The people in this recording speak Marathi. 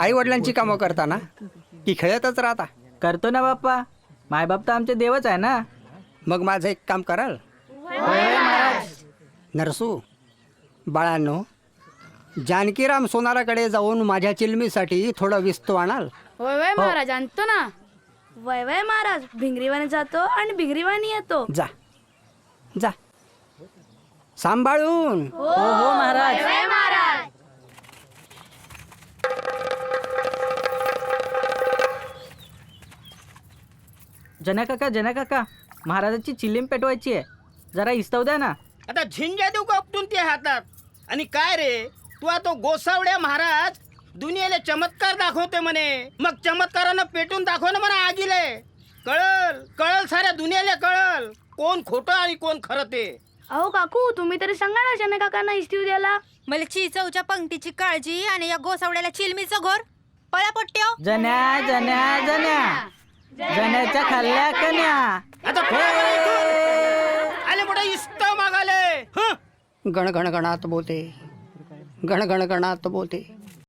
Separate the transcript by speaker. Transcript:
Speaker 1: आई वडिलांची कामं करताना की खेळतच राहता.
Speaker 2: करतो ना बाप्पा. मायबाप तर आमचे देवच आहे ना?
Speaker 1: मग माझं एक काम कराल? नरसू बाळांनो जानकीराम सोनाराकडे जाऊन माझ्या चिलमीसाठी थोडं विस्तू आणाल.
Speaker 3: होय वय महाराज आणतो ना.
Speaker 4: वय वय महाराज भिंगरीवाने जातो आणि भिंगरीवाने येतो.
Speaker 1: जा. जा. सांभाळून.
Speaker 2: हो हो महाराज. जना काका जना काका महाराजाची चिलीम पेटवायची आहे. जरा इस्तव द्या ना.
Speaker 5: आता झिंजा देऊ का उपटून ते हातात? आणि काय रे? तू आता गोसावड्या महाराज दुनियेला चमत्कार दाखवते म्हणे. मग चमत्कारानं पेटून दाखव ना म्हणा आगीले. कळल कळल साऱ्या दुनियेला कळल. कोण खोटं आणि कोण खरं ते.
Speaker 4: अहो काकू तुम्ही तरी सांगा ना जन काकांना इस्तीव द्यायला.
Speaker 6: मला चिचवच्या पंक्तीची काळजी आणि या गोसावड्याला चिलमीचं घोर. पळा पट्ट्यो.
Speaker 2: जन्या जन्या जन्या. जन्याच्या खाल्ल्या कन्या.
Speaker 5: आता इथून. आले मोठे इस्त मागाले. हं?
Speaker 1: गण गण गणात बोते